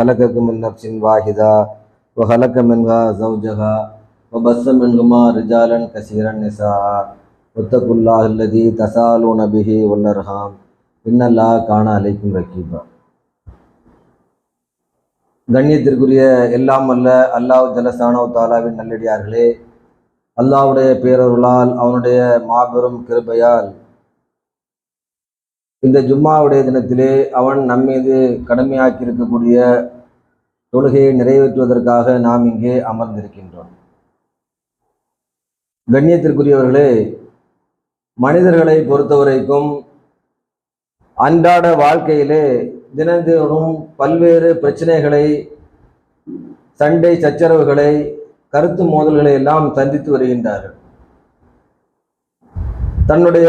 خلقكم من نفس واحدة وخلق منها زوجها وبث منهما رجالا كثيرا نساء واتقوا الله الذي تسالون به والأرحام إن الله كان عليكم رقيبا கண்ணியத்திற்குரிய எல்லாம் அல்ல அல்லாஹ் ஜலசானோ தாலாவின் நல்லடியார்களே அல்லாஹ்வுடைய பேரருளால் அவனுடைய மாபெரும் கிருபையால் இந்த ஜும்மாவுடைய தினத்திலே அவன் நம்மீது கடமையாக்கி இருக்கக்கூடிய தொழுகையை நிறைவேற்றுவதற்காக நாம் இங்கே அமர்ந்திருக்கின்றோம். கண்ணியத்திற்குரியவர்களே மனிதர்களை பொறுத்தவரைக்கும் அன்றாட வாழ்க்கையிலே தினந்தோறும் பல்வேறு பிரச்சனைகளை சண்டை சச்சரவுகளை கருத்து மோதல்களை எல்லாம் சந்தித்து வருகின்றார்கள். தன்னுடைய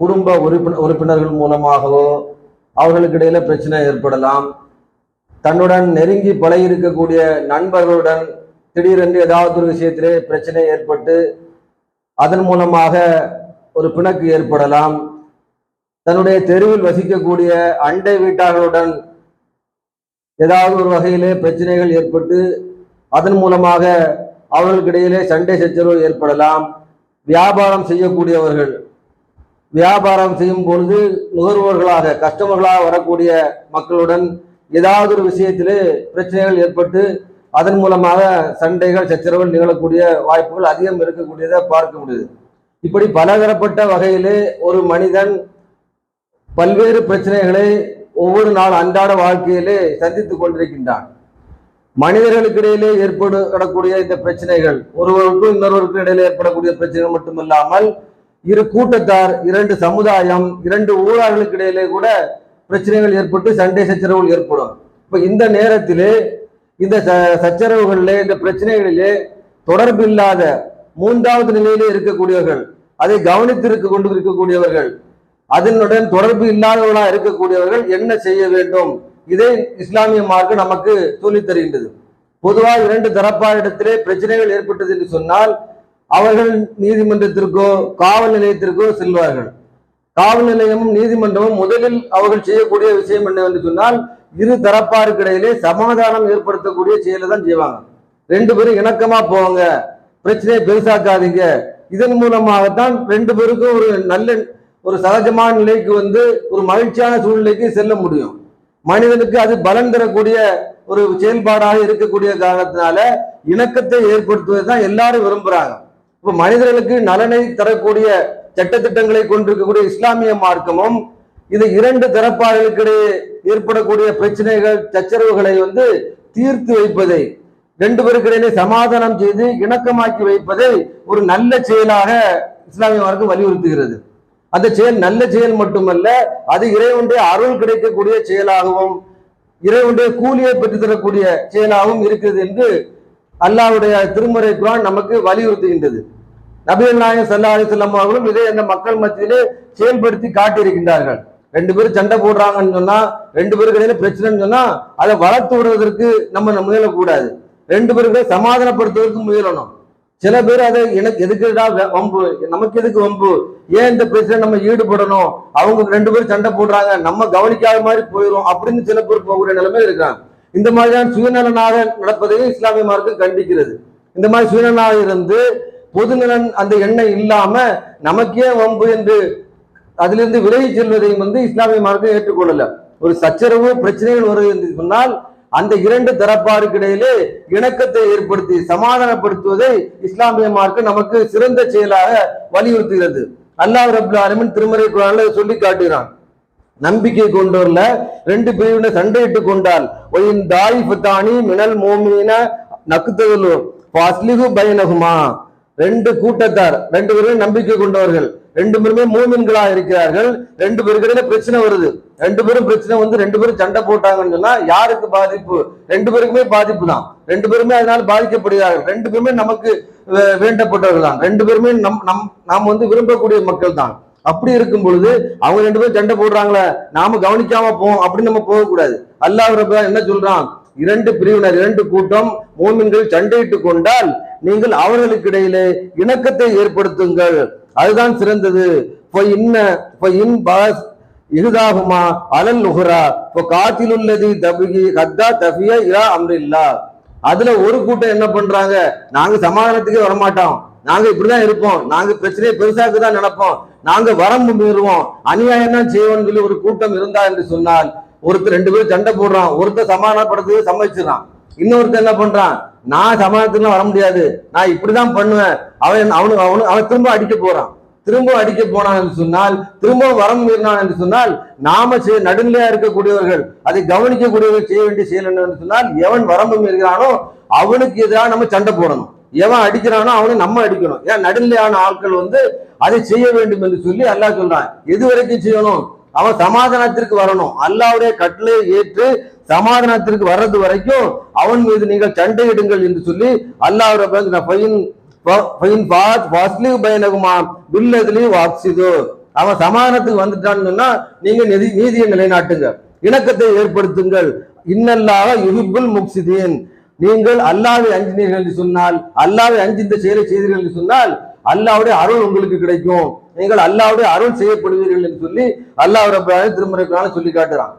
குடும்ப உறுப்பினர் உறுப்பினர்கள் மூலமாகவோ அவர்களுக்கு இடையில பிரச்சனை ஏற்படலாம். தன்னுடன் நெருங்கி பழகி இருக்கக்கூடிய நண்பர்களுடன் திடீரென்று ஏதாவது ஒரு விஷயத்திலே பிரச்சனை ஏற்பட்டு அதன் மூலமாக ஒரு பிணக்கு ஏற்படலாம். தன்னுடைய தெருவில் வசிக்கக்கூடிய அண்டை வீட்டார்களுடன் ஏதாவது ஒரு வகையிலே பிரச்சனைகள் ஏற்பட்டு அதன் மூலமாக அவர்களுக்கிடையிலே சண்டை சச்சரவு ஏற்படலாம். வியாபாரம் செய்யக்கூடியவர்கள் வியாபாரம் செய்யும் பொழுது நுகர்வோர்களாக கஸ்டமர்களாக வரக்கூடிய மக்களுடன் ஏதாவது ஒரு விஷயத்திலே பிரச்சனைகள் ஏற்பட்டு அதன் மூலமாக சண்டைகள் சச்சரவுகள் நிகழக்கூடிய வாய்ப்புகள் அதிகம் இருக்கக்கூடியதை பார்க்க முடியுது. இப்படி பலதரப்பட்ட வகையிலே ஒரு மனிதன் பல்வேறு பிரச்சனைகளை ஒவ்வொரு நாள் அன்றாட வாழ்க்கையிலே சந்தித்துக் கொண்டிருக்கின்றான். மனிதர்களுக்கு இடையிலே ஏற்படக்கூடிய இந்த பிரச்சனைகள் ஒருவருக்கும் இன்னொருவருக்கும் இடையிலே ஏற்படக்கூடிய பிரச்சனைகள் மட்டுமல்லாமல் இரு கூட்டத்தார் இரண்டு சமுதாயம் இரண்டு ஊழர்களுக்கு இடையிலே கூட பிரச்சனைகள் ஏற்பட்டு சண்டை சச்சரவுகள் ஏற்படும். இப்போ இந்த நேரத்திலே இந்த ச- சச்சரவுகளிலே இந்த பிரச்சனைகளிலே தொடர்பு இல்லாத மூன்றாவது நிலையிலே இருக்கக்கூடியவர்கள் அதை கவனித்திருக்க கொண்டு இருக்கக்கூடியவர்கள் அதனுடன் தொடர்பு இல்லாதவர்களா இருக்கக்கூடியவர்கள் என்ன செய்ய வேண்டும்? இதை இஸ்லாமிய மார்க்கு நமக்கு சொல்லித் தருகின்றது. பொதுவாக இரண்டு தரப்பாரிடத்திலே பிரச்சனைகள் ஏற்பட்டது என்று சொன்னால் அவர்கள் நீதிமன்றத்திற்கோ காவல் நிலையத்திற்கோ செல்வார்கள். காவல் நிலையமும் நீதிமன்றமும் முதலில் அவர்கள் செய்யக்கூடிய விஷயம் என்னவென்று சொன்னால் இரு தரப்பாருக்கு இடையிலே சமாதானம் ஏற்படுத்தக்கூடிய செயலை தான் செய்வாங்க. ரெண்டு பேரும் இணக்கமா போவாங்க. பிரச்சனையை பெருசாக்காதீங்க. இதன் மூலமாகத்தான் ரெண்டு பேருக்கும் ஒரு நல்ல ஒரு சகஜமான நிலைக்கு வந்து ஒரு மகிழ்ச்சியான சூழ்நிலைக்கு செல்ல முடியும். மனிதனுக்கு அது பலன் தரக்கூடிய ஒரு செயல்பாடாக இருக்கக்கூடிய காரணத்தினால இணக்கத்தை ஏற்படுத்துவது தான் எல்லாரும் விரும்புறாங்க. இப்ப மனிதர்களுக்கு நலனை தரக்கூடிய சட்டத்திட்டங்களை கொண்டிருக்கக்கூடிய இஸ்லாமிய மார்க்கமும் இது இரண்டு தரப்பாளர்களுக்கிடையே ஏற்படக்கூடிய பிரச்சனைகள் சச்சரவுகளை வந்து தீர்த்து வைப்பதை ரெண்டு பேருக்கிடையிலே சமாதானம் செய்து இணக்கமாக்கி வைப்பதை ஒரு நல்ல செயலாக இஸ்லாமிய மார்க்கம் வலியுறுத்துகிறது. அந்த செயல் நல்ல செயல் மட்டுமல்ல அது இறைவனுடைய அருள் கிடைக்கக்கூடிய செயலாகவும் இறைவனுடைய கூலியை பெற்றுத்தரக்கூடிய செயலாகவும் இருக்கிறது என்று அல்லாஹ்வுடைய திருமறை குரான் நமக்கு வலியுறுத்துகின்றது. நபிகள் நாயகம் சல்லா அலிசல்லாம் அவர்களும் இதை அந்த மக்கள் மத்தியிலே செயல்படுத்தி காட்டியிருக்கின்றார்கள். ரெண்டு பேரும் சண்டை போடுறாங்கன்னு சொன்னா ரெண்டு பேருக்கு இடையில பிரச்சனைன்னு சொன்னா அதை வளர்த்து விடுவதற்கு நம்ம முயலக்கூடாது. ரெண்டு பேருக்கு சமாதானப்படுத்துவதற்கு முயலணும். சில பேர் அதை எனக்கு எதுக்குடா வம்பு நமக்கு எதுக்கு வம்பு? ஏன் இந்த பிரச்சனை நம்ம ஈடுபடணும்? அவங்க ரெண்டு பேரும் சண்டை போடுறாங்க நம்ம கவனிக்காத மாதிரி போயிடும் அப்படின்னு சில பேர் போகக்கூடிய நிலைமை இருக்காங்க. இந்த மாதிரியான சுயநலனாக நடப்பதையும் இஸ்லாமிய மார்க்கம் கண்டிக்கிறது. இந்த மாதிரி சுயநலனாக இருந்து பொதுநலன் அந்த எண்ணம் இல்லாம நமக்கே வம்பு என்று அதிலிருந்து விலகி செல்வதையும் வந்து இஸ்லாமிய மார்க்கம் ஏற்றுக்கொள்ளல. ஒரு சச்சரவு பிரச்சனைகள் வருது என்று சொன்னால் அந்த இரண்டு தரப்பாருக்கு இடையிலே இணக்கத்தை ஏற்படுத்தி சமாதானப்படுத்துவதை இஸ்லாமிய மார்க்கம் நமக்கு சிறந்த செயலாக வலியுறுத்துகிறது. அல்லாஹ் ரபுல் ஆலமின் திருமறை குரான்ல சொல்லி காட்டுகிறான். நம்பிக்கை கொண்டோர்ல ரெண்டு பிரிவினை சண்டையிட்டு கொண்டால் ஒயின் தாயிஃபத்தானி மினல் மோமின நக்குத்ததுலோ பாஸ்லிகு பயனகுமா ரெண்டு கூட்டத்தார் ரெண்டு பேருமே நம்பிக்கை கொண்டவர்கள். ரெண்டு பேருமே மூமின்களா இருக்கிறார்கள். ரெண்டு பேருக்கிடையில பிரச்சனை வருது. ரெண்டு பேரும் பிரச்சனை வந்து ரெண்டு பேரும் சண்டை போட்டாங்கன்னு சொன்னா யாருக்கு பாதிப்பு? ரெண்டு பேருக்குமே பாதிப்பு தான். ரெண்டு பேருமே அதனால் பாதிக்கப்படுகிறார்கள். ரெண்டு பேருமே நமக்கு வே- வேண்டப்பட்டவர்கள் தான். ரெண்டு பேருமே நம் நம் நாம் வந்து விரும்பக்கூடிய மக்கள் தான். அப்படி இருக்கும் பொழுது அவங்க ரெண்டு பேரும் சண்டை போடுறாங்களே நாம கவனிக்காம போவோம் அப்படின்னு நம்ம போகக்கூடாது. அல்லாஹ் என்ன சொல்றான்? இரண்டு பிரிவினர் இரண்டு கூட்டம் மூமின்கள் சண்டையிட்டு கொண்டால் நீங்கள் அவர்களுக்கு இடையிலே இணக்கத்தை ஏற்படுத்துங்கள். அதுதான் சிறந்தது. பொய் இன்ன பொய் இன் பாஸ் இதுதாகுமா அலல் நுகரா இப்போ காத்திலுள்ளது தபிகி கத்தா தபியா இரா அம்ரில்லா. அதுல ஒரு கூட்டம் என்ன பண்றாங்க? நாங்க சமாதானத்துக்கே வரமாட்டோம். நாங்க இப்படிதான் இருப்போம். நாங்க பிரச்சனையை பெருசாக்கு தான் நினைப்போம். நாங்க வரம்பு மீறுவோம். அநியாயம் தான் செய்வோம்னு சொல்லி ஒரு கூட்டம் இருந்தா என்று சொன்னால் ஒருத்தர் ரெண்டு பேரும் சண்டை போடுறான். ஒருத்தர் சமாதானப்படுத்துறது சம்மதிச்சிடறான் இன்னொருத்தர் என்ன பண்றான்? நான் சமாதானத்துக்குலாம் வர முடியாது. நான் இப்படிதான் பண்ணுவேன். அவன் அவனுக்கு அவனு அவன் திரும்ப அடிக்க போறான். திரும்ப அடிக்க போனான் என்று சொன்னால் திரும்ப வரம் மீறினான் என்று சொன்னால் நாம செய்ய நடுநிலையா இருக்கக்கூடியவர்கள் அதை கவனிக்கக்கூடியவர்கள் செய்ய வேண்டிய செயல் என்ன சொன்னால் எவன் வரம்பு மீறுகிறானோ அவனுக்கு எதிராக நம்ம சண்டை போடணும். எவன் அடிக்கிறானோ அவனை நம்ம அடிக்கணும். ஏன் நடுநிலையான ஆட்கள் வந்து அதை செய்ய வேண்டும் என்று சொல்லி அல்லாஹ் சொல்றான். எது வரைக்கும் செய்யணும்? அவன் சமாதானத்திற்கு வரணும். அல்லாவுடைய கட்டளை ஏற்று சமாதானத்திற்கு வர்றது வரைக்கும் அவன் மீது நீங்கள் சண்டையிடுங்கள் என்று சொல்லி அல்லாஹ் பயனகுமா பில்லதுலி வாக்சிதோ அவன் சமாதானத்துக்கு வந்துட்டான்னு சொன்னா நீங்க நிதி நீதியை நிலைநாட்டுங்க. இணக்கத்தை ஏற்படுத்துங்கள். இன்னல்லாக யுகிபுல் முக்சிதீன் நீங்கள் அல்லாவை அஞ்சினீர்கள் என்று சொன்னால் அல்லாவை அஞ்சு இந்த செயலை செய்தீர்கள் என்று சொன்னால் அல்லாவுடைய அருள் உங்களுக்கு கிடைக்கும். நீங்கள் அல்லாவுடைய அருள் செய்யப்படுவீர்கள் என்று சொல்லி அல்லாஹ் ரப்பாக சொல்லி காட்டுறான்.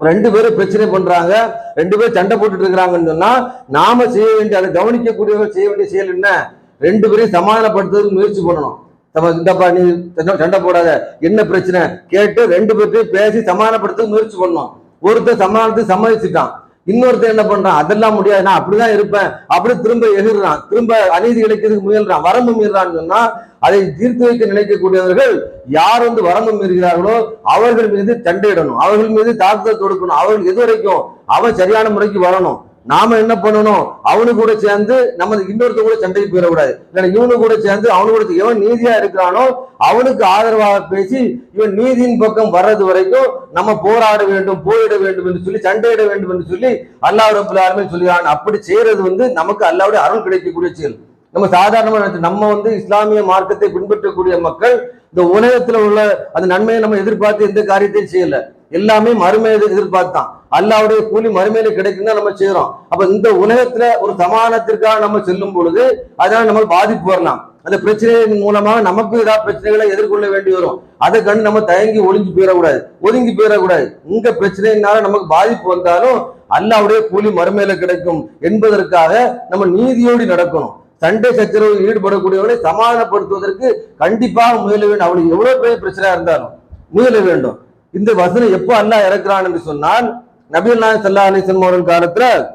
ரெண்டு பேரும் பிரச்சனை பண்றாங்க. ரெண்டு பேரும் சண்டை போட்டுட்டு இருக்கிறாங்கன்னு சொன்னா நாம செய்ய வேண்டிய அதை கவனிக்கக்கூடியவர்கள் செய்ய வேண்டிய செயல் என்ன? ரெண்டு பேரையும் சமாதானப்படுத்துறதுக்கு முயற்சி பண்ணணும். இந்தப்பா நீ சண்டை- போடாத. என்ன பிரச்சனை? கேட்டு ரெண்டு பேர்த்தையும் பேசி சமாதானப்படுத்த முயற்சி பண்ணணும். ஒருத்தர் சமாதானத்தை சம்மதிச்சுட்டான். இன்னொருத்தர் என்ன பண்றான்? அதெல்லாம் முடியாது. நான் அப்படிதான் இருப்பேன். அப்படி திரும்ப எகிர்றான் திரும்ப அநீதி கிடைக்கிறதுக்கு முயல்றான். வரம்பு மீறான்னு சொன்னா அதை தீர்த்து வைக்க நினைக்கக்கூடியவர்கள் யார் வந்து வரம்பு மீறுகிறார்களோ அவர்கள் மீது சண்டையிடணும் அவர்கள் மீது தாக்குதல் தொடுக்கணும். அவர்கள் எது வரைக்கும் அவன் சரியான முறைக்கு வரணும். நாம என்ன பண்ணணும்? அவனு கூட சேர்ந்து நம்ம இன்னொருத்த கூட சண்டைக்கு போயிடக்கூடாது. இல்லைன்னா இவனு கூட சேர்ந்து அவனு கூட எவன் நீதியா இருக்கிறானோ அவனுக்கு ஆதரவாக பேசி இவன் நீதியின் பக்கம் வர்றது வரைக்கும் நம்ம போராட வேண்டும் போரிட வேண்டும் என்று சொல்லி சண்டையிட வேண்டும் என்று சொல்லி அல்லாஹ் பிள்ளாருமே சொல்லுகிறான். அப்படி செய்யறது வந்து நமக்கு அல்லாவுடைய அருள் கிடைக்கக்கூடிய செயல். நம்ம சாதாரணமாக நம்ம வந்து இஸ்லாமிய மார்க்கத்தை பின்பற்றக்கூடிய மக்கள் இந்த உலகத்தில் உள்ள அந்த நன்மையை நம்ம எதிர்பார்த்து எந்த காரியத்தையும் செய்யலை. எல்லாமே மறுமையை எதிர்பார்த்தான். அல்லாவுடைய கூலி மறுமையில கிடைக்கும் தான் நம்ம செய்யறோம் அப்ப இந்த உலகத்துல ஒரு சமாதானத்திற்காக நம்ம செல்லும் பொழுது அதனால நமக்கு பாதிப்பு வரலாம். அந்த பிரச்சனையின் மூலமாக நமக்கு ஏதாவது பிரச்சனைகளை எதிர்கொள்ள வேண்டி வரும். அதை கண்டு நம்ம தயங்கி ஒளிஞ்சு போயிடக்கூடாது. ஒதுங்கி போயிடக்கூடாது. உங்க பிரச்சனையினால நமக்கு பாதிப்பு வந்தாலும் அல்லாவுடைய கூலி மறுமையில கிடைக்கும் என்பதற்காக நம்ம நீதியோடு நடக்கணும். சண்டை சச்சரவு ஈடுபடக்கூடியவனை சமாதானப்படுத்துவதற்கு கண்டிப்பாக முயல வேண்டும். அவளுக்கு எவ்வளவு பெரிய பிரச்சனையா இருந்தாலும் முயல வேண்டும். இந்த வசனம் எப்போ அல்லாஹ் இறக்குறான் என்று சொன்னால் நபிகள் நாயகம் சல்லா அலிசன் அவர்கள் காலத்துல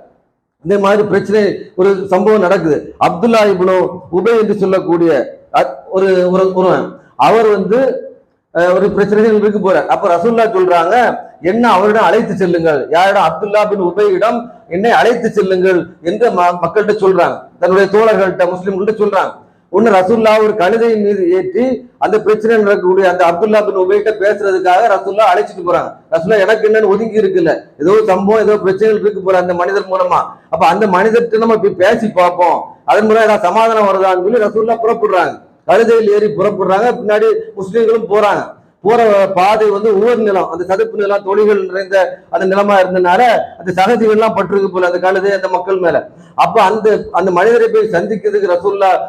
இந்த மாதிரி பிரச்சனை ஒரு சம்பவம் நடக்குது. அப்துல்லா இப்னோ உபை என்று சொல்லக்கூடிய ஒரு ஒருவன் அவர் வந்து ஒரு பிரச்சனைகள் இருக்கு போறார் அப்ப ரசூல்லா சொல்றாங்க என்ன அவரிடம் அழைத்து செல்லுங்கள். யாரிடம்? அப்துல்லா பின் உபையிடம் என்னை அழைத்து செல்லுங்கள் என்று ம- மக்கள்கிட்ட சொல்றாங்க. தன்னுடைய தோழர்கள்ட்ட முஸ்லிம்கள்ட்ட சொல்றாங்க. ஒன்னு ரசூல்லா ஒரு கழுதையின் மீது ஏற்றி அந்த பிரச்சனை நடக்கக்கூடிய அந்த அப்துல்லா பின் உபைகிட்ட பேசுறதுக்காக ரசூல்லா அழைச்சிட்டு போறாங்க. ரசூல்லா எனக்கு என்னன்னு ஒதுங்கி இருக்குல்ல. ஏதோ சம்பவம் ஏதோ பிரச்சனைகள் இருக்கு போற அந்த மனிதர் மூலமா. அப்ப அந்த மனிதர்கிட்ட நம்ம போய் பேசி பார்ப்போம். அதன் மூலம் ஏதாவது சமாதானம் வருதான்னு சொல்லி ரசூல்லா புறப்படுறாங்க. கழுதையில் ஏறி புறப்படுறாங்க. பின்னாடி முஸ்லீம்களும் போறாங்க. போற பாதை வந்து ஊர் நிலம் அந்த சதுப்பு நிலம் தொழில்கள் நிறைந்த அந்த நிலமா இருந்தனால அந்த சகதிகள் எல்லாம் பட்டிருக்கு போல அந்த காலத்து அந்த மக்கள் மேல. அப்ப அந்த அந்த மனிதரை போய் சந்திக்கிறதுக்கு ரசூல்லா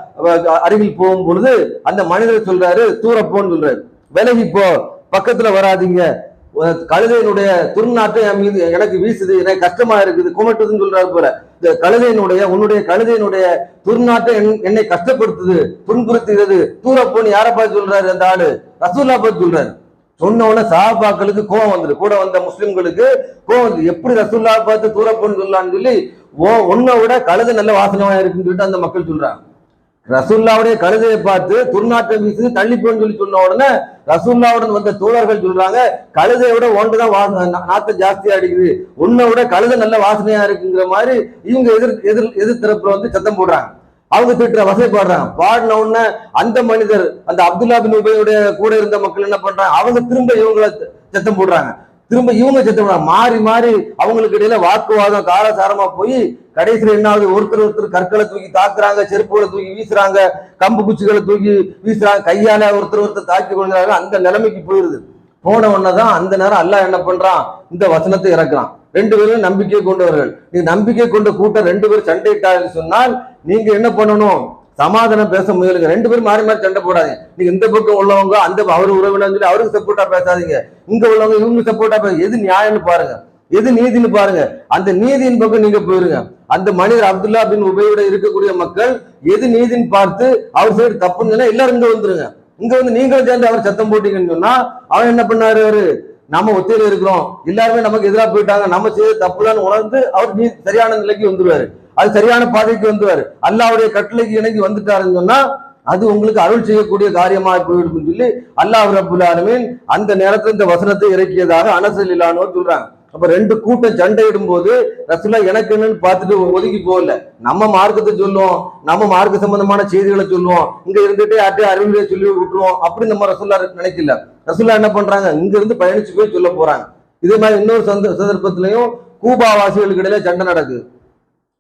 அருகில் போகும் பொழுது அந்த மனிதர் சொல்றாரு தூரப்போன்னு சொல்றாரு. விலகி போ. பக்கத்துல வராதீங்க. கழுதையினுடைய துர்நாற்றம் என் மீது எனக்கு வீசுது. எனக்கு கஷ்டமா இருக்குது. குமட்டுதுன்னு சொல்றாரு போல. இந்த கழுதையினுடைய உன்னுடைய கழுதையினுடைய துர்நாற்றம் என்- என்னை கஷ்டப்படுத்துது துன்புறுத்துகிறது. தூரப்போன்னு யாரை பார்த்து சொல்றாரு அந்த ஆளு? ரசூல்லா பார்த்து சொல்றாரு. சொன்ன உடனே சஹாபாக்களுக்கு கோவம் வந்துரு. கூட வந்த முஸ்லிம்களுக்கு கோவம் வந்து எப்படி ரசூல்லா பார்த்து தூரப்போன்னு சொல்லலாம்னு சொல்லி ஓ உன்னை விட கழுது நல்ல வாசனமா இருக்குன்னு சொல்லிட்டு அந்த மக்கள் சொல்றாங்க. ரசூல்லாவுடைய கழுதையை பார்த்து துர்நாற்றம் வீசுது தள்ளி போன்னு சொல்லி சொன்ன உடனே ரசூல்லாவுடன் வந்த தோழர்கள் சொல்றாங்க கழுதையை விட ஒன்றுதான் நாத்தம் ஜாஸ்தியா அடிக்குது. உன்னை விட கழுதை நல்ல வாசனையா இருக்குங்கிற மாதிரி இவங்க எதிர் எதிர் எதிர்த்தரப்புல வந்து சத்தம் போடுறாங்க. அவங்க திட்டுற வசைப்படுறாங்க பாடின உடனே அந்த மனிதர் அந்த அப்துல்லா பின் உபையுடைய கூட இருந்த மக்கள் என்ன பண்றாங்க? அவங்க திரும்ப இவங்களை சத்தம் போடுறாங்க. திரும்ப இவங்க சத்தம் போடுறாங்க. மாறி மாறி அவங்களுக்கு இடையில வாக்குவாதம் காலசாரமா போய் கடைசியில் என்ன ஆகுது? ஒருத்தர் ஒருத்தர் கற்களை தூக்கி தாக்குறாங்க செருப்புகளை தூக்கி வீசுறாங்க கம்பு குச்சிகளை தூக்கி வீசுறாங்க கையால ஒருத்தர் ஒருத்தர் தாக்கி கொள்கிறாங்க அந்த நிலைமைக்கு போயிருது. போன உடனே தான் அந்த நேரம் அல்லாஹ் என்ன பண்றான்? இந்த வசனத்தை இறக்குறான். ரெண்டு பேரும் நம்பிக்கை கொண்டவர்கள். நீ நம்பிக்கை கொண்ட கூட்டம் ரெண்டு பேரும் சண்டையிட்டாங்கன்னு சொன்னால் நீங்க என்ன பண்ணணும்? சமாதானம் பேச முயலுங்க. ரெண்டு பேரும் மாறி மாறி சண்டை போடாதீங்க. நீங்க இந்த பக்கம் உள்ளவங்க அந்த அவர் உறவினர் சொல்லி அவருக்கு சப்போர்ட்டா பேசாதீங்க. இங்க உள்ளவங்க இவங்க சப்போர்ட்டா பேச எது நியாயம்னு பாருங்க. எது நீதின்னு பாருங்க. அந்த நீதியின் பக்கம் நீங்க போயிருங்க. அந்த மனிதர் அப்துல்லா பின் உபயோட இருக்கக்கூடிய மக்கள் எது நீதின்னு பார்த்து அவர் சைடு தப்புன்னு எல்லாரும் இங்க வந்துருங்க. இங்க வந்து நீங்களும் சேர்ந்து அவர் சத்தம் போட்டீங்கன்னு சொன்னா அவன் என்ன பண்ணாரு அவரு? நம்ம ஒத்தையில இருக்கிறோம். எல்லாருமே நமக்கு எதிராக போயிட்டாங்க. நம்ம செய்த தப்புலான்னு உணர்ந்து அவர் நீ சரியான நிலைக்கு வந்துருவாரு. அது சரியான பாதைக்கு வந்துவார். அல்லாவுடைய கட்டளைக்கு இணங்கி வந்துட்டாருன்னு சொன்னா அது உங்களுக்கு அருள் செய்யக்கூடிய காரியமாக போயிடும் சொல்லி அல்லாஹ் ரபுல் ஆலமீன் அந்த நேரத்தில் இந்த வசனத்தை இறக்கியதாக அனசலிலானோர் சொல்றாங்க. அப்ப ரெண்டு கூட்டம் சண்டையிடும் போது ரசுல்லா எனக்கு என்னன்னு பார்த்துட்டு ஒதுக்கி போகல. நம்ம மார்க்கத்தை சொல்லுவோம் நம்ம மார்க்க சம்பந்தமான செய்திகளை சொல்லுவோம் இங்க இருந்துட்டு யார்ட்டே அறிவுரையை சொல்லி விட்டுருவோம் அப்படி நம்ம ரசுல்லா நினைக்கல. ரசுல்லா என்ன பண்றாங்க? இங்க இருந்து பயணிச்சு போய் சொல்ல போறாங்க. இதே மாதிரி இன்னொரு சந்த சந்தர்ப்பத்திலையும் கூபாவாசிகளுக்கு இடையில சண்டை நடக்குது.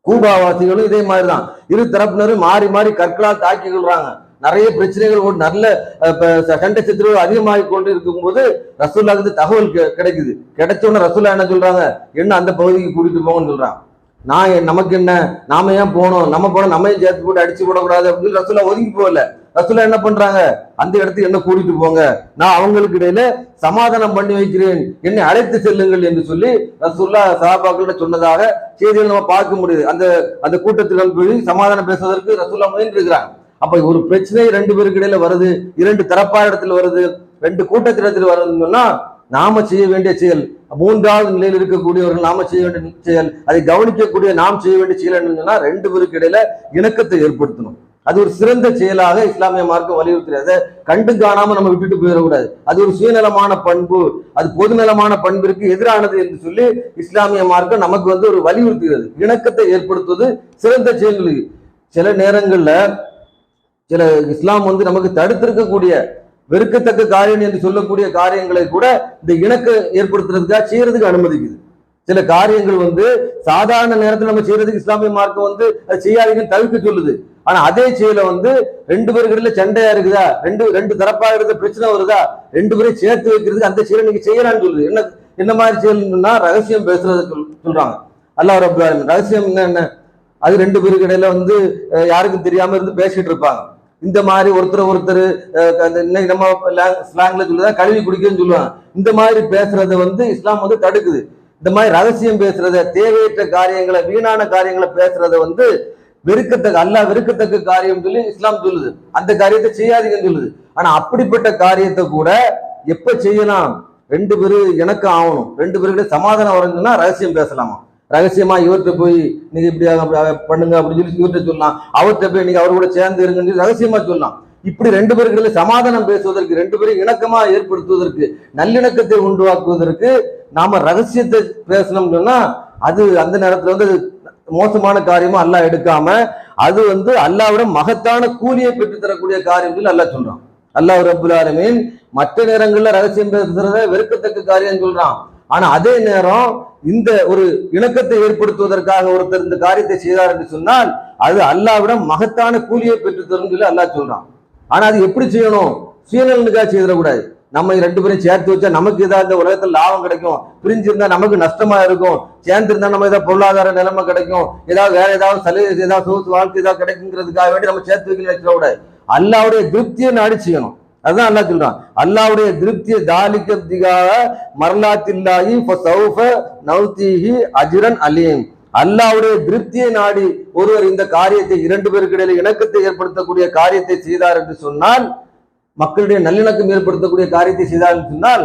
கூபாவாசிகளும் இதே மாதிரி தான் இரு தரப்பினரும் மாறி மாறி கற்களால் தாக்கி கொள்றாங்க. நிறைய பிரச்சனைகள் ஒரு நல்ல அஹ், இப்ப ச- சண்டை சச்சரவு அதிகமாகி கொண்டு இருக்கும்போது ரசூல்லாக்கு தகவல் கிடைக்குது. கிடைச்ச உடனே ரசூல்லா என்ன சொல்றாங்க? என்ன அந்த பகுதிக்கு கூட்டிட்டு போங்கன்னு சொல்றான். நான் நமக்கு என்ன? நாம ஏன் போனோம்? நம்ம போனோம் நம்ம ஏன் சேர்த்து போட்டு அடிச்சு போடக்கூடாது அப்படின்னு சொல்லி ரசூல்லா ஒதுங்கி போகல. ரசுல்லா என்ன பண்றாங்க? அந்த இடத்துக்கு என்ன கூட்டிட்டு போங்க? நான் அவங்களுக்கு இடையில சமாதானம் பண்ணி வைக்கிறேன். என்னை அழைத்து செல்லுங்கள் என்று சொல்லி ரசூல்லா சஹாபாக்களிடம் சொன்னதாக செய்திகள் நம்ம பார்க்க முடியுது. அந்த அந்த கூட்டத்திடம் போய் சமாதானம் பேசுவதற்கு ரசூல்லா முயன்றிருக்கிறாங்க. அப்ப ஒரு பிரச்சனை ரெண்டு பேருக்கு இடையில வருது. இரண்டு தரப்பா இடத்துல வருது. ரெண்டு கூட்டத்திடத்தில் வருதுன்னு சொன்னா நாம செய்ய வேண்டிய செயல் மூன்றாவது நிலையில் இருக்கக்கூடியவர்கள் நாம செய்ய வேண்டிய செயல் அதை கவனிக்கக்கூடிய நாம் செய்ய வேண்டிய செயல் என்னன்னு சொன்னா ரெண்டு பேருக்கு இடையில இணக்கத்தை ஏற்படுத்தணும். அது ஒரு சிறந்த செயலாக இஸ்லாமிய மார்க்கம் வலியுறுத்துறது அதை கண்டு காணாம நம்ம விட்டுட்டு போயிடக்கூடாது. அது ஒரு சுயநலமான பண்பு. அது பொதுநலமான பண்பிற்கு எதிரானது என்று சொல்லி இஸ்லாமிய மார்க்கம் நமக்கு வந்து ஒரு வலியுறுத்துகிறது. இணக்கத்தை ஏற்படுத்துவது சிறந்த செயல்களுக்கு சில நேரங்கள்ல சில இஸ்லாம் வந்து நமக்கு தடுத்திருக்கக்கூடிய வெறுக்கத்தக்க காரியம் என்று சொல்லக்கூடிய காரியங்களை கூட இந்த இணக்க ஏற்படுத்துறதுக்காக செய்யறதுக்கு அனுமதிக்குது. சில காரியங்கள் வந்து சாதாரண நேரத்தில் நம்ம செய்யறதுக்கு இஸ்லாமிய மார்க்கம் வந்து அது செய்யாதீங்கன்னு தவிர்க்க சொல்லுது. ஆனா அதே செயல வந்து ரெண்டு பேருக்கிடையில சண்டையா இருக்குதா? ரெண்டு ரெண்டு தரப்பா இருந்த பிரச்சனை வருதா? ரெண்டு பேரையும் சேர்த்து வைக்கிறதுக்கு அந்த செயலை நீங்க செய்யலாம்னு சொல்லுது. என்ன என்ன மாதிரி செயல்னா ரகசியம் பேசுறது சொல்றாங்க. அல்லாஹ் ரபுல் ரகசியம் என்ன என்ன? அது ரெண்டு பேருக்கு இடையில வந்து யாருக்கும் தெரியாம இருந்து பேசிட்டு இருப்பாங்க. இந்த மாதிரி ஒருத்தர் ஒருத்தர் அந்த இன்னைக்கு நம்ம ஸ்லாங்ல சொல்லுதான் கழுவி குடிக்கன்னு சொல்லுவாங்க. இந்த மாதிரி பேசுறத வந்து இஸ்லாம் வந்து தடுக்குது. இந்த மாதிரி ரகசியம் பேசுறத தேவையற்ற காரியங்களை வீணான காரியங்களை பேசுறத வந்து வெறுக்கத்தக்க அல்லாஹ் வெறுக்கத்தக்க காரியம் சொல்லி இஸ்லாம் சொல்லுது. அந்த காரியத்தை செய்யாதீங்கன்னு சொல்லுது. ஆனா அப்படிப்பட்ட காரியத்தை கூட எப்ப செய்யலாம்? ரெண்டு பேரும் எனக்கு ஆகணும். ரெண்டு பேருக்கிட்ட சமாதானம் வரணும்னா ரகசியம் பேசலாமா? ரகசியமா இவர்கிட்ட போய் நீங்க இப்படி அப்படி பண்ணுங்க அப்படின்னு சொல்லி இவர்கிட்ட சொல்லலாம். அவர்கிட்ட போய் நீங்க அவர் கூட சேர்ந்து இருங்கன்னு சொல்லி ரகசியமா சொல்லலாம். இப்படி ரெண்டு பேருக்குள்ள சமாதானம் பேசுவதற்கு ரெண்டு பேரும் இணக்கமா ஏற்படுத்துவதற்கு நல்லிணக்கத்தை உண்டாக்குவதற்கு நாம ரகசியத்தை பேசணும்னு சொன்னா அது அந்த நேரத்துல வந்து அது மோசமான காரியமும் அல்லாஹ் எடுக்காம அது வந்து அல்லாவிட மகத்தான கூலியை பெற்று தரக்கூடிய காரியம் சொல்லி அல்லாஹ் சொல்றான். அல்லாஹ் ரபுல் ஆலமீன் மற்ற நேரங்கள்ல ரகசியம் பேசுறத வெறுக்கத்தக்க காரியம் சொல்றான். ஆனா அதே நேரம் இந்த ஒரு இணக்கத்தை ஏற்படுத்துவதற்காக ஒருத்தர் இந்த காரியத்தை செய்தார் என்று சொன்னால் அது அல்லாவிடம் மகத்தான கூலியை பெற்று தரும் சொல்லி அல்லாஹ் சொல்றான். ஆனா அது எப்படி செய்யணும்? சுயநலனுக்காக செய்திடக்கூடாது. நம்ம ரெண்டு பேரும் சேர்த்து வச்சா நமக்கு ஏதாவது இந்த உலகத்துல லாபம் கிடைக்கும். பிரிஞ்சு இருந்தா நமக்கு நஷ்டமா இருக்கும். சேர்ந்து இருந்தா நம்ம ஏதாவது பொருளாதார நிலைமை கிடைக்கும். ஏதாவது வேற ஏதாவது சலுகை ஏதாவது சொகுசு வாழ்க்கை ஏதாவது கிடைக்குங்கிறதுக்காக வேண்டி நம்ம சேர்த்து வைக்கல வச்சிடக்கூடாது அல்லாவுடைய திருப்தியை நாடி செய்யணும் அதுதான் அல்லா சொல்றான். அல்லாவுடைய திருப்தியை தாலிக்கிறதுக்காக மரலாத்தில்லாஹி நவுத்தீஹி அஜிரன் அலீம். அல்லாவுடைய திருப்தியை நாடி ஒருவர் இந்த காரியத்தை இரண்டு பேருக்கு இடையில இணக்கத்தை ஏற்படுத்தக்கூடிய காரியத்தை செய்தார் என்று சொன்னால் மக்களுடைய நல்லிணக்கம் ஏற்படுத்தக்கூடிய காரியத்தை செய்தார் சொன்னால்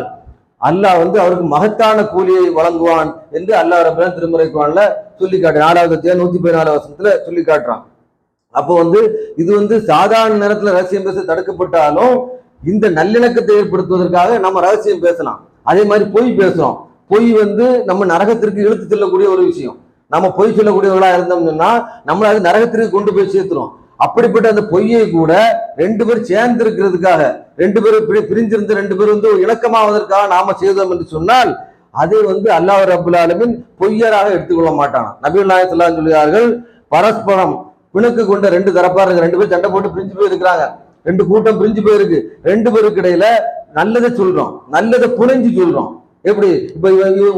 அல்லாஹ் வந்து அவருக்கு மகத்தான கூலியை வழங்குவான் என்று அல்லாஹ் ரபுல்லான் திருமுறை குரான்ல சொல்லி காட்டுறான் நாலாவது அத்தியாயம் நூத்தி பதினாலு வருஷத்துல சொல்லி காட்டுறான் அப்போ வந்து இது வந்து சாதாரண நேரத்துல ரகசியம் பேச தடுக்கப்பட்டாலும் இந்த நல்லிணக்கத்தை ஏற்படுத்துவதற்காக நம்ம ரகசியம் பேசலாம். அதே மாதிரி பொய் பேசுறோம். பொய் வந்து நம்ம நரகத்திற்கு இழுத்து செல்லக்கூடிய ஒரு விஷயம். நம்ம பொய் சொல்லக்கூடியவர்களா இருந்தோம்னா நம்மளை அது நரகத்திற்கு கொண்டு போய் சேர்த்துரும். அப்படிப்பட்ட அந்த பொய்யை கூட ரெண்டு பேர் சேர்ந்து இருக்கிறதுக்காக ரெண்டு பேரும் பிரிஞ்சிருந்து ரெண்டு பேரும் வந்து ஒரு இணக்கமாவதற்காக நாம செய்தோம் என்று சொன்னால் அதை வந்து அல்லாஹ் ரபுல் ஆலமின் பொய்யராக எடுத்துக்கொள்ள மாட்டான் நபிகள் நாயகம் ஸல்லல்லாஹு சொல்கிறார்கள் பரஸ்பரம் பிணக்கு கொண்ட ரெண்டு தரப்பா இருக்கு ரெண்டு பேரும் சண்டை போட்டு பிரிஞ்சு போயிருக்கிறாங்க. ரெண்டு கூட்டம் பிரிஞ்சு போயிருக்கு. ரெண்டு பேருக்கு இடையில நல்லதை சொல்றோம். நல்லதை புனைஞ்சு சொல்றோம். எப்படி? இப்ப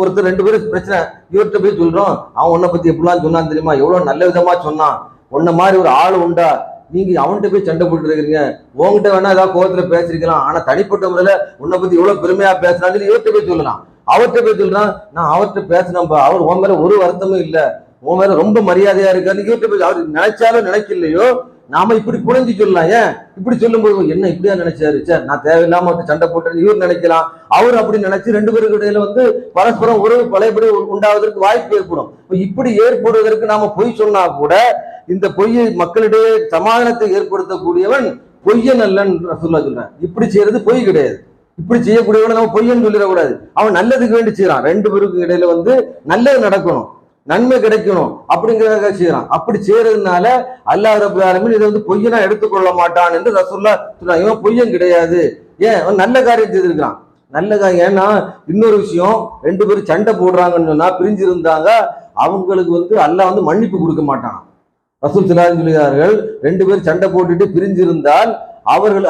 ஒருத்தர் ரெண்டு பேரும் பிரச்சனை இவர்கிட்ட போய் சொல்றோம். அவன் உன்னை பத்தி எப்படிலாம் சொன்னான் தெரியுமா? எவ்வளவு நல்ல விதமா சொன்னான். உன்ன மாதிரி ஒரு ஆள் உண்டா? நீங்க அவன்கிட்ட போய் சண்டை போட்டு இருக்கிறீங்க. உங்ககிட்ட வேணா ஏதாவது கோபத்துல பேசிருக்கலாம். ஆனா தனிப்பட்ட முறையில உன்னை பத்தி எவ்வளவு பெருமையா பேசுறான்னு இவர்கிட்ட போய் சொல்லலாம். அவர்கிட்ட போய் சொல்றான் நான் அவர்கிட்ட பேசினப்பா அவர் உன் மேல ஒரு வருத்தமும் இல்ல. உன் மேல ரொம்ப மரியாதையா இருக்காரு இவர்கிட்ட போய் அவர் நினைச்சாலும் நினைக்கலையோ நாம இப்படி புரிஞ்சு சொல்லலாம். ஏன்? இப்படி சொல்லும்போது என்ன இப்படியா நினைச்சாரு? சார் நான் தேவையில்லாம அவர்கிட்ட சண்டை போட்டேன்னு இவர் நினைக்கலாம். அவர் அப்படி நினைச்சு ரெண்டு பேருக்கு இடையில வந்து பரஸ்பரம் உறவு பழையபடி உண்டாவதற்கு வாய்ப்பு ஏற்படும். இப்படி ஏற்படுவதற்கு நாம பொய் சொன்னா கூட இந்த பொய்யை மக்களிடையே சமாதானத்தை ஏற்படுத்தக்கூடியவன் பொய்யன் அல்லன் ரசூல்லா சொல்றேன். இப்படி செய்யறது பொய் கிடையாது. இப்படி செய்யக்கூடியவனை நம்ம பொய்யன்னு சொல்லிடக்கூடாது. அவன் நல்லதுக்கு வேண்டி செய்யறான் ரெண்டு பேருக்கு இடையில வந்து நல்லது நடக்கணும். நன்மை கிடைக்கணும் அப்படிங்கிறத செய்யறான் அப்படி செய்யறதுனால அல்லாஹ் ரபுல் இதை வந்து பொய்யனா எடுத்துக்கொள்ள மாட்டான் என்று ரசூல்லா சொல்றான். இவன் பொய்யன் கிடையாது. ஏன்? அவன் நல்ல காரியம் செய்திருக்கிறான். நல்ல காரியம் ஏன்னா இன்னொரு விஷயம் ரெண்டு பேரும் சண்டை போடுறாங்கன்னு சொன்னா பிரிஞ்சு இருந்தாங்க அவங்களுக்கு வந்து அல்லாஹ் வந்து மன்னிப்பு கொடுக்க மாட்டான். ரசூல் சிலாஜ் சொல்கிறார்கள் ரெண்டு பேரும் சண்டை போட்டுட்டு பிரிஞ்சிருந்தால் அவர்கள்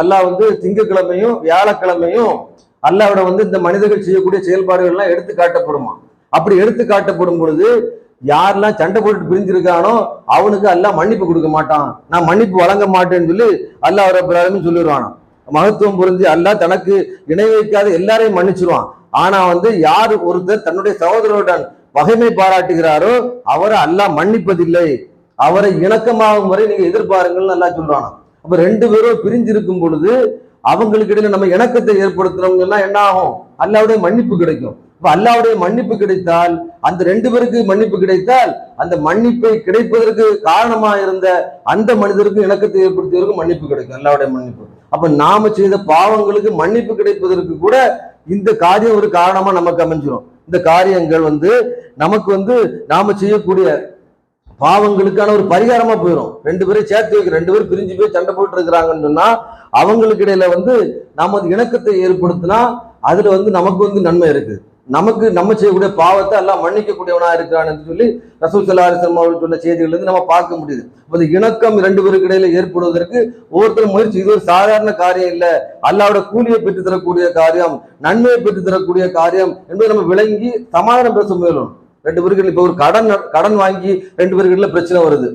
அல்லாஹ் வந்து திங்கட்கிழமையும் வியாழக்கிழமையும் அல்லாவோட வந்து இந்த மனிதர்கள் செய்யக்கூடிய செயல்பாடுகள்லாம் எடுத்து காட்டப்படுமா? அப்படி எடுத்து காட்டப்படும் பொழுது யாரெல்லாம் சண்டை போட்டு பிரிஞ்சிருக்கானோ அவனுக்கு அல்லாஹ் மன்னிப்பு கொடுக்க மாட்டான். நான் மன்னிப்பு வழங்க மாட்டேன்னு சொல்லி அல்லாஹ் ரபுல்லாலுமே சொல்லிடுவான்? மகத்துவம் புரிஞ்சு அல்லாஹ் தனக்கு இணை வைக்காத எல்லாரையும் மன்னிச்சிருவான். ஆனா வந்து யார் ஒருத்தர் தன்னுடைய சகோதரருடன் பகைமை பாராட்டுகிறாரோ அவரை அல்லாஹ் மன்னிப்பதில்லை. அவரை இணக்கமாகும் வரை நீங்க எதிர்பாருங்கள்னு நல்லா சொல்றானா அப்ப ரெண்டு பேரும் பிரிஞ்சிருக்கும் பொழுது அவங்களுக்கு இடையில நம்ம இணக்கத்தை ஏற்படுத்துறவங்க எல்லாம் என்ன ஆகும்? அல்லாவுடைய மன்னிப்பு கிடைக்கும். இப்ப அல்லாவுடைய மன்னிப்பு கிடைத்தால் அந்த ரெண்டு பேருக்கு மன்னிப்பு கிடைத்தால் அந்த மன்னிப்பை கிடைப்பதற்கு காரணமா இருந்த அந்த மனிதருக்கு இணக்கத்தை ஏற்படுத்தியவருக்கு மன்னிப்பு கிடைக்கும் அல்லாவுடைய மன்னிப்பு. அப்ப நாம செய்த பாவங்களுக்கு மன்னிப்பு கிடைப்பதற்கு கூட இந்த காரியம் ஒரு காரணமா நமக்கு அமைஞ்சிடும் இந்த காரியங்கள் வந்து நமக்கு வந்து நாம செய்யக்கூடிய பாவங்களுக்கான ஒரு பரிகாரமா போயிடும் ரெண்டு பேரும் சேர்த்து வைக்க ரெண்டு பேரும் பிரிஞ்சு போய் சண்டை போட்டு இருக்கிறாங்கன்னு சொன்னா அவங்களுக்கு இடையில வந்து நமது இணக்கத்தை ஏற்படுத்தினா அதுல வந்து நமக்கு வந்து நன்மை இருக்கு. நமக்கு நம்ம செய்யக்கூடிய பாவத்தை எல்லாம் மன்னிக்கக்கூடியவனா இருக்கிறான்னு சொல்லி ரசூல் சல்லா அலிஸ்லாம் அவர்கள் சொன்ன செய்திகள் வந்து நம்ம பார்க்க முடியுது. அப்ப இந்த இணக்கம் ரெண்டு பேருக்கு இடையில ஏற்படுவதற்கு ஒவ்வொருத்தரும் முயற்சி. இது ஒரு சாதாரண காரியம் இல்லை. அல்லாவோட கூலியை பெற்று தரக்கூடிய காரியம் நன்மையை பெற்று தரக்கூடிய காரியம் என்பதை நம்ம விளங்கி சமாதானம் பேச முயலும் ரெண்டு பேருக்கு இப்போ ஒரு கடன் கடன் வாங்கி ரெண்டு பேருக்குள்ள பிரச்சனை வருது.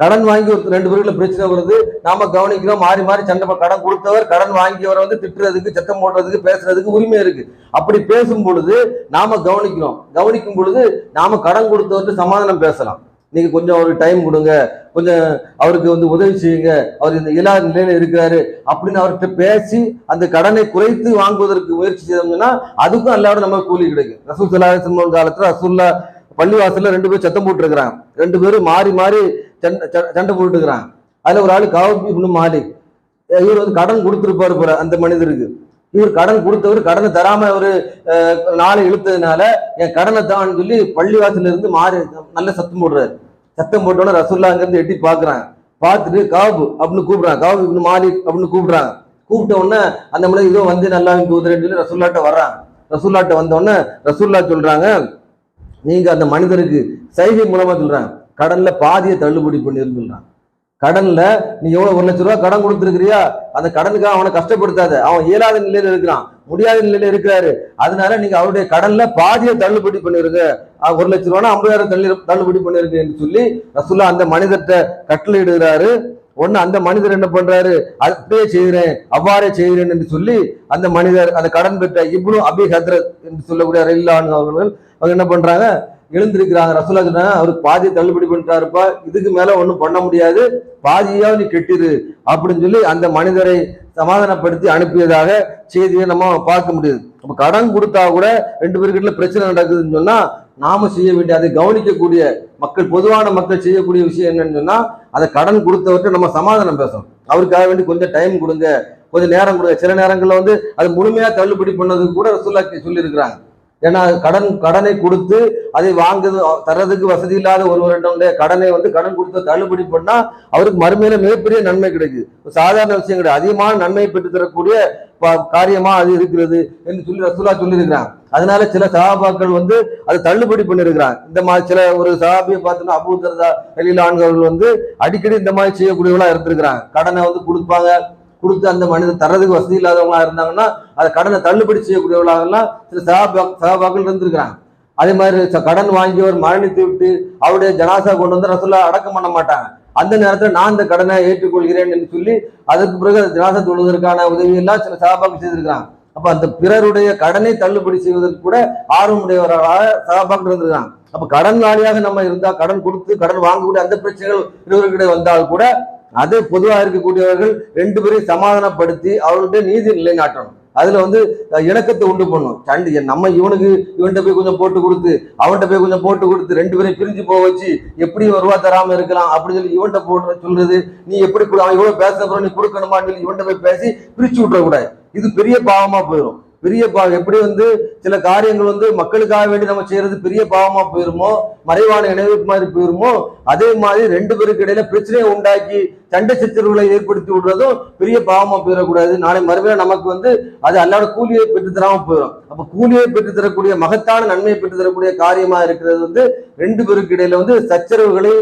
கடன் வாங்கி ஒரு ரெண்டு பேருக்குள்ள பிரச்சனை வருது. நாம கவனிக்கிறோம் மாறி மாறி சண்டை கடன் கொடுத்தவர் கடன் வாங்கியவரை வந்து திட்டுறதுக்கு சத்தம் போடுறதுக்கு பேசுறதுக்கு உரிமை இருக்கு. அப்படி பேசும் பொழுது நாம கவனிக்கிறோம். கவனிக்கும் பொழுது நாம கடன் கொடுத்தவர்கிட்ட சமாதானம் பேசலாம். நீங்கள் கொஞ்சம் அவருக்கு டைம் கொடுங்க. கொஞ்சம் அவருக்கு வந்து உதவி செய்யுங்க. அவர் இந்த இயலாத நிலையில இருக்கிறாரு அப்படின்னு அவர்கிட்ட பேசி அந்த கடனை குறைத்து வாங்குவதற்கு முயற்சி செய்தோம்னா அதுக்கும் அல்லாவோட நம்ம கூலி கிடைக்கும். ரசூல் சலாஹ் காலத்தில் ரசூல்லா பள்ளிவாசல்ல ரெண்டு பேரும் சத்தம் போட்டுருக்கிறாங்க. ரெண்டு பேரும் மாறி மாறி சண்டை சண்டை- சண்டை போட்டு ஒரு ஆள் காவப்பி இப்படி மாலிக். இவர் வந்து கடன் கொடுத்துருப்பாரு போற அந்த மனிதருக்கு. இவர் கடன் கொடுத்தவர் கடனை தராம ஒரு நாளை இழுத்ததுனால என் கடனை தான் சொல்லி பள்ளிவாசல இருந்து மாறி நல்ல சத்தம் போடுறாரு. சத்தம் போட்டோன்னே ரசுல்லாங்கிறது எட்டி பாக்குறாங்க பார்த்துட்டு காபு அப்படின்னு கூப்பிடுறாங்க. காபு இப்படி மாறி அப்படின்னு கூப்பிடுறாங்க. கூப்பிட்ட உடனே அந்த மனிதர் இதோ வந்து நல்லா தூதுறேன்னு சொல்லி ரசுல்லாட்ட வர்றாங்க. ரசுல்லாட்ட வந்தோடனே ரசுல்லா சொல்றாங்க நீங்க அந்த மனிதருக்கு சைகை மூலமா சொல்றாங்க. கடல்ல பாதியை தள்ளுபடி பண்ணிருன்னு சொல்றாங்க. கடன்ல நீ எவ்வளவு ஒரு லட்ச ரூபா கடன் கொடுத்துருக்கிறியா? அந்த கடனுக்காக அவனை கஷ்டப்படுத்தாத. அவன் இயலாத நிலையில இருக்கிறான். முடியாத நிலையில இருக்கிறாரு. அதனால நீங்க அவருடைய கடன்ல பாதியை தள்ளுபடி பண்ணிருங்க. ஒரு லட்ச ரூபானா ஐம்பதாயிரம் தள்ளி தள்ளுபடி பண்ணிருங்க என்று சொல்லி ரசுல்லா அந்த மனிதர்கிட்ட கட்டளையிடுகிறாரு. ஒண்ணு அந்த மனிதர் என்ன பண்றாரு? அப்படியே செய்கிறேன் அவ்வாறே செய்கிறேன் என்று சொல்லி அந்த மனிதர் அந்த கடன் பெற்ற இப்னு அபி ஹத்ரத் என்று சொல்லக்கூடிய ரயில்லான் அவர்கள் அவங்க என்ன பண்றாங்க? எழுந்திருக்கிறாங்க. ரசூலா சொன்னாங்க அவருக்கு பாதியை தள்ளுபடி பண்ணிட்டாருப்பா. இதுக்கு மேல ஒன்றும் பண்ண முடியாது. பாதியாவது நீ கெட்டிரு அப்படின்னு சொல்லி அந்த மனிதரை சமாதானப்படுத்தி அனுப்பியதாக செய்தியை நம்ம பார்க்க முடியுது. அப்ப கடன் கொடுத்தா கூட ரெண்டு பேருக்கிட்ட பிரச்சனை நடக்குதுன்னு சொன்னா நாம செய்ய வேண்டிய அதை கவனிக்கக்கூடிய மக்கள் பொதுவான மக்கள் செய்யக்கூடிய விஷயம் என்னன்னு சொன்னா அதை கடன் கொடுத்தவர்கிட்ட நம்ம சமாதானம் பேசணும். அவருக்காக வேண்டி கொஞ்சம் டைம் கொடுங்க. கொஞ்சம் நேரம் கொடுங்க. சில நேரங்களில் வந்து அது முழுமையா தள்ளுபடி பண்ணதுக்கு கூட ரசூல்லா சொல்லியிருக்கிறாங்க. ஏன்னா கடன் கடனை கொடுத்து அதை வாங்குது தர்றதுக்கு வசதி இல்லாத ஒருவருடைய கடனை வந்து கடன் கொடுத்து தள்ளுபடி பண்ணா அவருக்கு மறுமையில மிகப்பெரிய நன்மை கிடைக்குது. சாதாரண விஷயம் கிடையாது. அதிகமான நன்மையை பெற்று தரக்கூடிய காரியமா அது இருக்கிறது என்று சொல்லி ரசூலா சொல்லியிருக்கிறாங்க. அதனால சில சகாபாக்கள் வந்து அதை தள்ளுபடி பண்ணியிருக்கிறாங்க இந்த மாதிரி சில ஒரு சகாபியை பார்த்தோம்னா அபூதர்தா தர்தா ஆண்கள் வந்து அடிக்கடி இந்த மாதிரி செய்யக்கூடியவங்களா இருந்திருக்கிறாங்க. கடனை வந்து கொடுப்பாங்க. கொடுத்து அந்த மனிதன் தரதுக்கு வசதி இல்லாதவங்களா இருந்தாங்கன்னா அதை கடனை தள்ளுபடி செய்யக்கூடியவர்களாகலாம் சில சகாபா சகாபாக்கள் இருந்திருக்கிறாங்க. அதே மாதிரி ச- கடன் வாங்கியவர் மரணித்து விட்டு அவருடைய ஜனாசா கொண்டு வந்து ரசோல்லா அடக்கம் பண்ண மாட்டாங்க. அந்த நேரத்தில் நான் இந்த கடனை ஏற்றுக்கொள்கிறேன் என்று சொல்லி அதுக்கு பிறகு ஜனாசா தொழுவதற்கான உதவியெல்லாம் சில சகாபாக்கள் செய்திருக்கிறாங்க. அப்ப அந்த பிறருடைய கடனை தள்ளுபடி செய்வதற்கு கூட ஆர்வமுடையவர்களாக சகாபாக்கள் இருந்திருக்காங்க அப்ப கடன் வாலியாக நம்ம இருந்தா கடன் கொடுத்து கடன் வாங்கக்கூடிய அந்த பிரச்சனைகள் இருவர்களிடையே வந்தால் கூட அது பொதுவாக இருக்கக்கூடியவர்கள் ரெண்டு பேரையும் சமாதானப்படுத்தி அவர்களுடைய நீதி நிலைநாட்டணும். அதுல வந்து இணக்கத்தை உண்டு பண்ணும். சண்டை நம்ம இவனுக்கு இவன்கிட்ட போய் கொஞ்சம் போட்டு கொடுத்து அவன்கிட்ட போய் கொஞ்சம் போட்டு கொடுத்து ரெண்டு பேரையும் பிரிஞ்சு போக வச்சு எப்படி வருவா தராம இருக்கலாம் அப்படின்னு சொல்லி இவன்கிட்ட போட்டு சொல்றது நீ எப்படி அவன் இவ்வளவு பேச நீ கொடுக்கணுமான்னு சொல்லி இவன்கிட்ட போய் பேசி பிரிச்சு விட்டுறக்கூடாது. இது பெரிய பாவமா போயிடும் பெரிய பாவம் எப்படி வந்து சில காரியங்கள் வந்து மக்களுக்காக வேண்டி நம்ம செய்யறது பெரிய பாவமா போயிருமோ மறைவான இணைவு மாதிரி போயிருமோ அதே மாதிரி ரெண்டு பேருக்கு இடையில பிரச்சனையை உண்டாக்கி சண்டை சித்தர்களை ஏற்படுத்தி விடுறதும் பெரிய பாவமா போயிடக்கூடாது. நாளை மறுபடியும் நமக்கு வந்து அது அல்லாட கூலியை பெற்று தராம போயிடும். அப்ப கூலியை பெற்று தரக்கூடிய மகத்தான நன்மையை பெற்று தரக்கூடிய காரியமா இருக்கிறது வந்து ரெண்டு பேருக்கு இடையில வந்து சச்சரவுகளை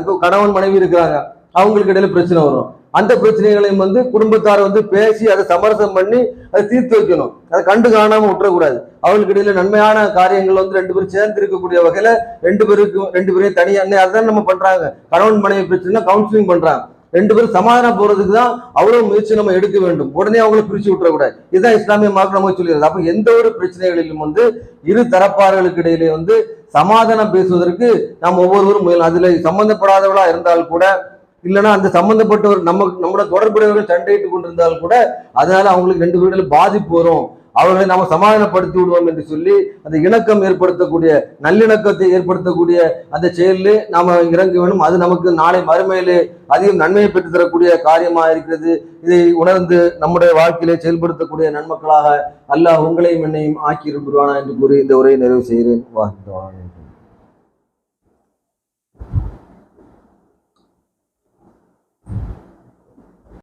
இப்போ கணவன் மனைவி இருக்கிறாங்க. அவங்களுக்கு இடையில பிரச்சனை வரும். அந்த பிரச்சனைகளையும் வந்து குடும்பத்தார் வந்து பேசி அதை சமரசம் பண்ணி அதை தீர்த்து வைக்கணும். அதை கண்டு காணாம விட்டுறக்கூடாது. அவங்களுக்கு இடையில நன்மையான காரியங்கள் வந்து ரெண்டு பேரும் சேர்ந்து இருக்கக்கூடிய வகையில ரெண்டு பேருக்கும் ரெண்டு பேரையும் தனியா அதான் நம்ம பண்றாங்க. கணவன் மனைவி பிரச்சனை கவுன்சிலிங் பண்றாங்க. ரெண்டு பேரும் சமாதானம் போறதுக்கு தான் அவ்வளவு முயற்சி நம்ம எடுக்க வேண்டும். உடனே அவங்களை பிரிச்சு விட்டுறக்கூடாது. இதுதான் இஸ்லாமிய மார்க் நம்ம சொல்லிடுறது அப்ப எந்த ஒரு பிரச்சனைகளிலும் வந்து இரு தரப்பார்களுக்கு இடையிலே வந்து சமாதானம் பேசுவதற்கு நாம் ஒவ்வொருவரும் முயலும் அதுல சம்பந்தப்படாதவர்களா இருந்தால் கூட இல்லைன்னா அந்த சம்மந்தப்பட்டவர் நம்ம நம்மளோட தொடர்புடையவர்கள் சண்டையிட்டு கொண்டிருந்தால் கூட அதனால அவங்களுக்கு ரெண்டு பேரில் பாதிப்பு வரும். அவர்களை நாம் சமாதானப்படுத்தி விடுவோம் என்று சொல்லி அந்த இணக்கம் ஏற்படுத்தக்கூடிய நல்லிணக்கத்தை ஏற்படுத்தக்கூடிய அந்த செயலில் நாம் இறங்க வேண்டும் அது நமக்கு நாளை மறுமையிலே அதிகம் நன்மையை பெற்றுத்தரக்கூடிய காரியமாக இருக்கிறது. இதை உணர்ந்து நம்முடைய வாழ்க்கையிலே செயல்படுத்தக்கூடிய நன்மக்களாக அல்லாஹ் உங்களையும் என்னையும் ஆக்கி விரும்புவானா என்று கூறி இந்த உரையை நிறைவு செய்கிறேன். வாழ்த்துவான்